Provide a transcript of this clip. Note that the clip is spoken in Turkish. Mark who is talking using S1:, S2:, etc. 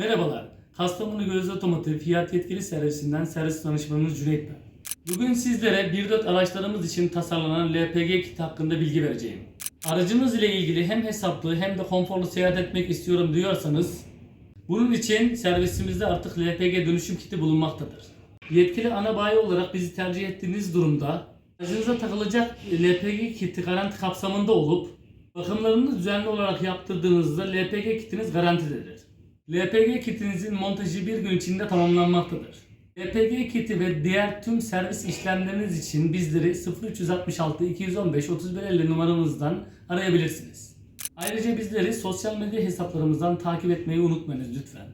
S1: Merhabalar. Kastamonu Gözde Otomotiv Fiyat Yetkili Servisinden servis danışmanınız Cüneyt ben. Bugün sizlere 1.4 araçlarımız için tasarlanan LPG kiti hakkında bilgi vereceğim. Aracınız ile ilgili hem hesaplı hem de konforlu seyahat etmek istiyorum diyorsanız bunun için servisimizde artık LPG dönüşüm kiti bulunmaktadır. Yetkili ana bayi olarak bizi tercih ettiğiniz durumda aracınıza takılacak LPG kiti garanti kapsamında olup bakımlarını düzenli olarak yaptırdığınızda LPG kitiniz garantidedir. LPG kitinizin montajı bir gün içinde tamamlanmaktadır. LPG kiti ve diğer tüm servis işlemleriniz için bizleri 0366 215 3150 numaramızdan arayabilirsiniz. Ayrıca bizleri sosyal medya hesaplarımızdan takip etmeyi unutmayınız lütfen.